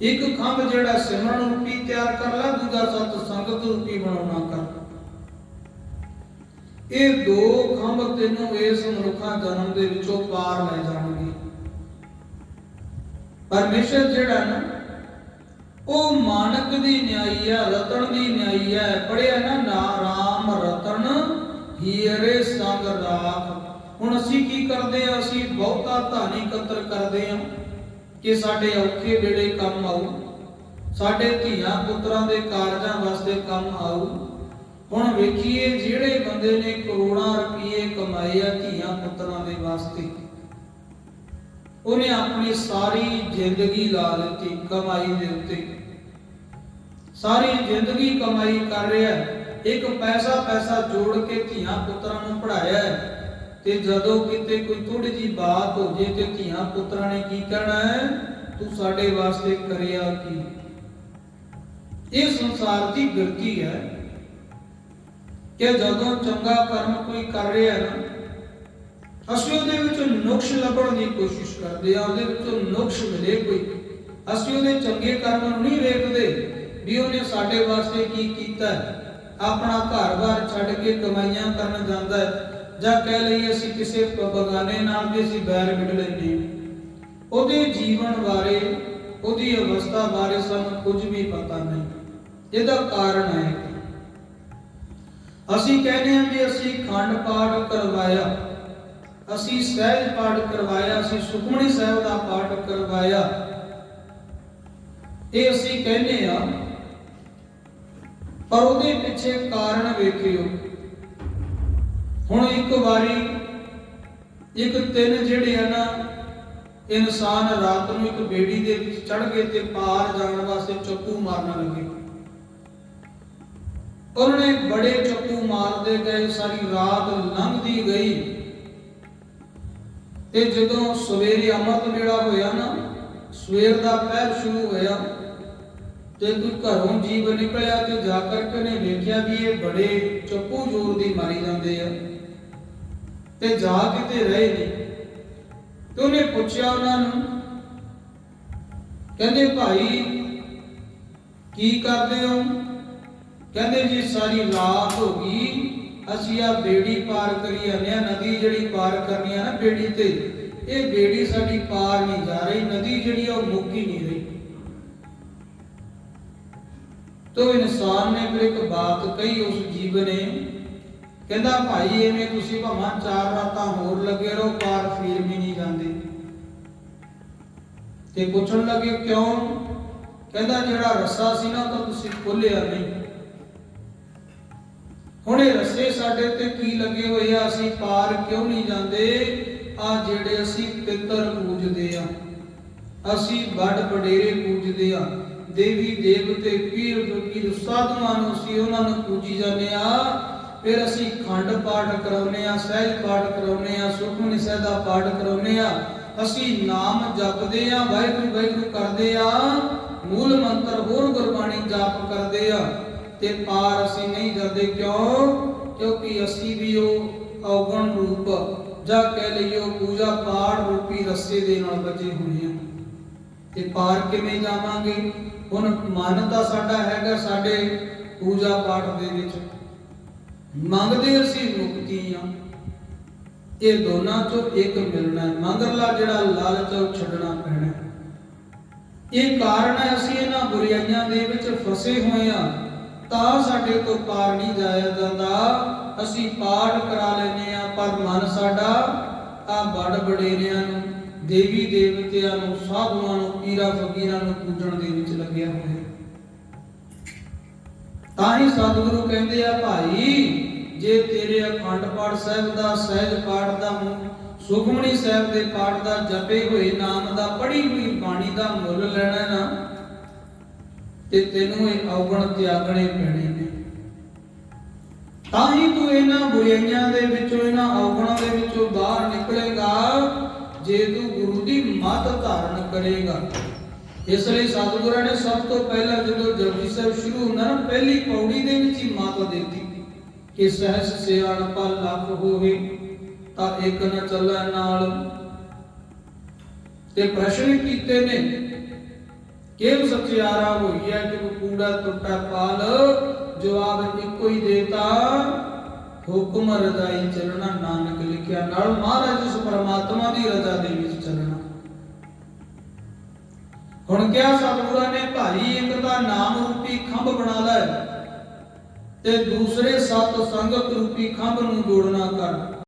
ਇੱਕ ਖੰਭ ਜਿਹੜਾ ਸਿਮਰਨ ਰੂਪੀ ਤਿਆਰ ਕਰ ਲੈ, ਦੂਜਾ ਸਤ ਸੰਗਤ ਰੂਪੀ ਬਣਾਉਣਾ ਕਰ। ਇਹ ਦੋ ਖੰਭ ਤੈਨੂੰ ਇਸ ਮਨੁੱਖਾ ਜਨਮ ਦੇ ਵਿੱਚੋਂ ਪਾਰ ਲੈ ਜਾਣਗੇ। ਪਰਮੇਸ਼ਰ ਜਿਹੜਾ ਨਾ, ਉਹ ਮਾਨਕ ਦੀ ਨਿਆਈ ਹੈ, ਰਤਨ ਦੀ ਨਿਆਈ ਹੈ। ਪੜਿਆ ਨਾ ਨਾ ਰਾਮ ਰਤਨ, ਹੀਰੇ ਸੰਗ ਰਾਖ। ਹੁਣ ਅਸੀਂ ਕੀ ਕਰਦੇ ਆ ਅਸੀਂ ਬਹੁਤਾ ਧਨ ਇਕੱਤਰ ਕਰਦੇ ਆ ਕਿ ਸਾਡੇ ਔਖੇ ਵੇਲੇ ਕੰਮ ਆਊ, ਸਾਡੇ ਧੀਆਂ ਪੁੱਤਰਾਂ ਦੇ ਕਾਰਜਾਂ ਵਾਸਤੇ ਕੰਮ ਆਊ। ਹੁਣ ਵੇਖੀਏ ਜਿਹੜੇ ਬੰਦੇ ਨੇ ਕਰੋੜਾਂ ਰੁਪਏ ਕਮਾਏ ਆ ਧੀਆਂ ਪੁੱਤਰਾਂ ਦੇ ਵਾਸਤੇ। ਉਹਨੇ ਆਪਣੀ ਸਾਰੀ ਜ਼ਿੰਦਗੀ ਲਾ ਦਿੱਤੀ ਕਮਾਈ ਦੇ ਉੱਤੇ। ਸਾਰੀ ਜ਼ਿੰਦਗੀ ਕਮਾਈ ਕਰ ਰਿਹਾ ਇੱਕ ਪੈਸਾ ਪੈਸਾ ਜੋੜ ਕੇ ਧੀਆਂ ਪੁੱਤਰਾਂ ਨੂੰ ਪੜਾਇਆ ਹੈ। ਤੇ ਜਦੋਂ ਕਿਤੇ ਕੋਈ ਥੋੜੀ ਜੀ ਬਾਤ ਹੋ ਜੇ ਤੇ ਧੀਆਂ ਪੁੱਤਰਾਂ ਨੇ ਕੀ ਕਹਿਣਾ ਹੈ? ਤੂੰ ਸਾਡੇ ਵਾਸਤੇ ਕਰਿਆ ਕੀ? ਇਹ ਸੰਸਾਰ ਦੀ ਗਿਰਤੀ ਹੈ ਕਿ ਜਦੋਂ ਚੰਗਾ ਕਰਮ ਕੋਈ ਕਰ ਰਿਹਾ ਹੈ ਨਾ, ਅਸੀਂ ਉਹਦੇ ਵਿੱਚ ਨੁਕਸ ਲੱਭਣ ਦੀ ਕੋਸ਼ਿਸ਼ ਕਰਦੇ ਆ ਉਹਦੇ ਵਿੱਚੋਂ ਨੁਕਸ ਮਿਲੇ ਕੋਈ। ਅਸੀਂ ਉਹਦੇ ਚੰਗੇ ਕਰਮ ਨੂੰ ਨਹੀਂ ਵੇਖਦੇ ਵੀ ਉਹਨੇ ਸਾਡੇ ਵਾਸਤੇ ਕੀ ਕੀਤਾ ਆਪਣਾ ਘਰ-ਬਾਰ ਛੱਡ ਕੇ ਕਮਾਈਆਂ ਕਰਨ ਜਾਂਦਾ ਹੈ। ਜਾਂ ਕਹਿ ਲਈਏ ਅਸੀਂ ਕਿਸੇ ਬਗਾਨੇ ਨਾਲ ਵੀ ਅਸੀਂ ਬੈਰ ਮਿਟ ਲੈਂਦੇ ਉਹਦੇ ਜੀਵਨ ਬਾਰੇ, ਉਹਦੀ ਅਵਸਥਾ ਬਾਰੇ ਸਾਨੂੰ ਕੁਝ ਵੀ ਪਤਾ ਨਹੀਂ। ਇਹਦਾ ਕਾਰਨ ਹੈ ਅਸੀਂ ਕਹਿੰਦੇ ਹਾਂ ਵੀ ਅਸੀਂ ਖੰਡ ਪਾਠ ਕਰਵਾਇਆ, ਅਸੀਂ ਸਹਿਜ ਪਾਠ ਕਰਵਾਇਆ, ਅਸੀਂ ਸੁਖਮਨੀ ਸਾਹਿਬ ਦਾ ਪਾਠ ਕਰਵਾਇਆ। ਇਹ ਅਸੀਂ ਕਹਿੰਦੇ ਆ ਪਰ ਉਹਦੇ ਪਿੱਛੇ ਕਾਰਨ ਵੇਖਿਓ। ਹੁਣ ਇੱਕ ਵਾਰੀ, ਇੱਕ ਤਿੰਨ ਜਿਹੜੇ ਆ ਨਾ, ਇਨਸਾਨ ਰਾਤ ਨੂੰ ਇੱਕ ਬੇੜੀ ਦੇ ਵਿੱਚ ਚੜ ਗਏ ਤੇ ਪਾਰ ਜਾਣ ਵਾਸਤੇ ਚੱਕੂ ਮਾਰਨ ਲੱਗੇ। ਉਹਨਾਂ ਨੇ ਬੜੇ ਚੱਕੂ ਮਾਰਦੇ ਗਏ, ਸਾਰੀ ਰਾਤ ਲੰਘਦੀ ਗਈ। ਤੇ ਜਦੋਂ ਸਵੇਰੇ ਅੰਮ੍ਰਿਤ ਵੇਲਾ ਹੋਇਆ ਨਾ, ਸਵੇਰ ਦਾ ਪਹਿਰ ਸ਼ੁਰੂ ਹੋਇਆ ਤੇ ਕੋਈ ਘਰੋਂ ਜੀਵ ਨਿਕਲਿਆ ਤੇ ਜਾ ਕਰਕੇ ਨੇ ਵੇਖਿਆ ਵੀ ਇਹ ਬੜੇ ਚੱਪੂ ਜ਼ੋਰ ਦੀ ਮਾਰੀ ਜਾਂਦੇ ਆ। ਤੇ ਜਾ ਕਿਤੇ ਰਹੇ ਨਹੀਂ ਤੇ ਉਹਨੇ ਪੁੱਛਿਆ ਉਹਨਾਂ ਨੂੰ, ਕਹਿੰਦੇ ਭਾਈ, ਕੀ ਕਰਦੇ ਹੋ? ਕਹਿੰਦੇ ਜੀ, ਸਾਰੀ ਰਾਤ ਹੋ ਗਈ, ਅਸੀਂ ਆ ਬੇੜੀ ਪਾਰ ਕਰੀ ਜਾਂਦੇ ਆ ਨਦੀ ਜਿਹੜੀ ਪਾਰ ਕਰਨੀ ਆ ਨਾ ਬੇੜੀ ਤੇ, ਇਹ ਬੇੜੀ ਸਾਡੀ ਪਾਰ ਨਹੀਂ ਜਾ ਰਹੀ, ਨਦੀ ਜਿਹੜੀ ਤੋ ਇਨਸਾਨ ਨੇ ਫਿਰ ਇੱਕ ਬਾਤ ਕਹੀ ਉਸ ਜੀਵ ਨੇ, ਕਹਿੰਦਾ ਭਾਈ ਐਵੇਂ ਤੁਸੀਂ ਭਾਵੇਂ ਚਾਰ ਰਾਤਾਂ ਹੋਰ ਲੱਗੇ ਰਹੋ ਪਾਰ ਫੇਰ ਵੀ ਨਹੀਂ ਜਾਂਦੇ। ਤੇ ਪੁੱਛਣ ਲੱਗੇ ਕਿਉਂ? ਕਹਿੰਦਾ ਜਿਹੜਾ ਰੱਸਾ ਸੀ ਨਾ ਤਾਂ ਤੁਸੀਂ ਖੋਲਿਆ ਨਹੀਂ। ਹੁਣ ਇਹ ਰੱਸੇ ਸਾਡੇ ਤੇ ਕੀ ਲੱਗੇ ਹੋਏ ਆ? ਅਸੀਂ ਪਾਰ ਕਿਉਂ ਨਹੀਂ ਜਾਂਦੇ? ਆ ਜਿਹੜੇ ਅਸੀਂ ਪਿੱਤਰ ਪੂਜਦੇ ਆ। ਅਸੀਂ ਵੱਡ ਵਡੇਰੇ ਪੂਜਦੇ ਆ। ਦੇਵੀ ਦੇਵਤੇ ਪੀਰ ਫਕੀਰ ਸਾਧੂਆਂ ਨੂੰ ਅਸੀਂ ਉਹਨਾਂ ਨੂੰ ਪੂਜੀ ਜਾਂਦੇ ਆ ਫਿਰ ਅਸੀਂ ਖੰਡ ਪਾਠ ਕਰਾਉਨੇ ਆ ਸਹਿਜ ਪਾਠ ਕਰਾਉਨੇ ਆ ਸੁਖਮਨੀ ਸਾਹਿਬ ਦਾ ਪਾਠ ਕਰਾਉਨੇ ਆ ਅਸੀਂ ਨਾਮ ਜਪਦੇ ਆ ਵਾਹਿਗੁਰੂ ਵਾਹਿਗੁਰੂ ਕਰਦੇ ਆ ਮੂਲ ਮੰਤਰ ਹੋਰ ਗੁਰਬਾਣੀ ਜਾਪ ਕਰਦੇ ਆ ਤੇ ਪਾਰ ਅਸੀਂ ਨਹੀਂ ਜਾਂਦੇ ਕਿਉਂ? ਕਿਉਂਕਿ ਅਸੀਂ ਵੀ ਉਹ ਔਗਣ ਰੂਪ, ਜਾਂ ਕਹਿ ਲਈਓ ਪੂਜਾ ਪਾਠ ਰੂਪੀ ਰੱਸੇ ਦੇ ਨਾਲ ਬਚੇ ਹੋਏ ਆ ਤੇ ਪਾਰ ਕਿਵੇਂ ਜਾਵਾਂਗੇ? ਹੁਣ ਮਨ ਤਾਂ ਸਾਡਾ ਹੈਗਾ ਸਾਡੇ ਪੂਜਾ ਪਾਠ ਦੇ ਵਿੱਚ। ਮੰਗਦੇ ਅਸੀਂ ਮੁਕਤੀ ਆ। ਇਹ ਦੋਨਾਂ ਚੋਂ ਇੱਕ ਮਿਲਣਾ ਮੰਗਰਲਾ ਜਿਹੜਾ ਲਾਲਚ ਛੱਡਣਾ ਪੈਣਾ ਇਹ ਕਾਰਨ ਹੈ ਅਸੀਂ ਇਹਨਾਂ ਬੁਰਾਈਆਂ ਦੇ ਵਿੱਚ ਫਸੇ ਹੋਏ ਆ। ਤਾਂ ਸਾਡੇ ਤੋਂ ਪਾਰ ਨਹੀਂ ਜਾਇਆ ਜਾਂਦਾ। ਅਸੀਂ ਪਾਠ ਕਰਾ ਲੈਨੇ ਆ, ਪਰ ਮਨ ਸਾਡਾ ਆ ਬੜ ਬਡੇਰਿਆਂ ਨੂੰ। ਦੇਵੀ ਦੇਵਤਿਆਂ ਨੂੰ, ਸਾਧੂਆਂ ਨੂੰ, ਪੀਰਾ ਫਕੀਰਾਂ ਨੂੰ ਪੂਜਣ ਦੇ ਵਿੱਚ ਲੱਗਿਆ ਹੋਇਆ ਹੈ। ਤਾਂ ਹੀ ਸਤਿਗੁਰੂ ਕਹਿੰਦੇ ਆ, ਭਾਈ, ਜੇ ਤੇਰੇ ਅਖੰਡ ਪਾਠ ਸਾਹਿਬ ਦਾ, ਸਹਿਜ ਪਾਠ ਦਾ ਸੁਖਮਨੀ ਸਾਹਿਬ ਦੇ ਪਾਠ ਦਾ ਜਪੇ ਹੋਏ ਨਾਮ ਦਾ, ਪੜ੍ਹੀ ਹੋਈ ਬਾਣੀ ਦਾ ਮੁੱਲ ਲੈਣਾ ਨਾ, ਤੇ ਤੈਨੂੰ ਇਹ ਔਗਣ ਤਿਆਗਣੇ ਪੈਣੇ ਨੇ ਤਾਂ ਹੀ ਤੂੰ ਇਹਨਾਂ ਬੁਰਾਈਆਂ ਦੇ ਵਿੱਚੋਂ, ਇਹਨਾਂ ਔਗਣਾਂ ਦੇ ਵਿੱਚੋਂ ਬਾਹਰ ਨਿਕਲੇਗਾ ਜੇ ਤੂੰ ਗੁਰੂ ਦੀ ਮੱਤ ਧਾਰਨ ਕਰੇਗਾ। ਇਸ ਲਈ ਸਤਿਗੁਰਾਂ ਨੇ ਸਭ ਤੋਂ ਪਹਿਲਾਂ ਜਦੋਂ ਜਪਜੀ ਸਾਹਿਬ ਸ਼ੁਰੂ ਹੁੰਦਾ ਨਾ, ਪਹਿਲੀ ਪੌੜੀ ਦੇ ਵਿੱਚ ਹੀ ਮਾਤਾ ਦਿੱਤੀ ਕਿ ਸਹਿਸ ਸਿਆਣਪਾ ਲੱਖ ਹੋਵੇ, ਤਾਂ ਇੱਕ ਨ ਚੱਲੈ ਨਾਲ। ਤੇ ਪ੍ਰਸ਼ਨ ਕੀਤੇ ਨੇ ਕਿਵ ਸਚਿਆਰਾ ਹੋਈਐ ਕਿ ਕੂੜਾ ਟੁੱਟਾ ਪਾਲ? ਜਵਾਬ ਇੱਕੋ ਹੀ ਦੇ ਹੁਕਮ ਰਜ਼ਾਈ ਚੱਲਣਾ ਨਾਨਕ ਲਿਖਿਆ ਨਾਲ ਮਹਾਰਾਜ ਉਸ ਪਰਮਾਤਮਾ ਦੀ ਰਜ਼ਾ ਦੇ ਵਿੱਚ ਚੱਲਣਾ। ਹੁਣ ਕਿਹਾ ਸਤਿਗੁਰਾਂ ਨੇ, ਭਾਈ, ਇੱਕ ਦਾ ਨਾਮ ਰੂਪੀ ਖੰਭ ਬਣਾ ਲੈ ਤੇ ਦੂਸਰੇ ਸਤ ਸੰਗਤ ਰੂਪੀ ਖੰਭ ਨੂੰ ਜੋੜਨਾ ਕਰ।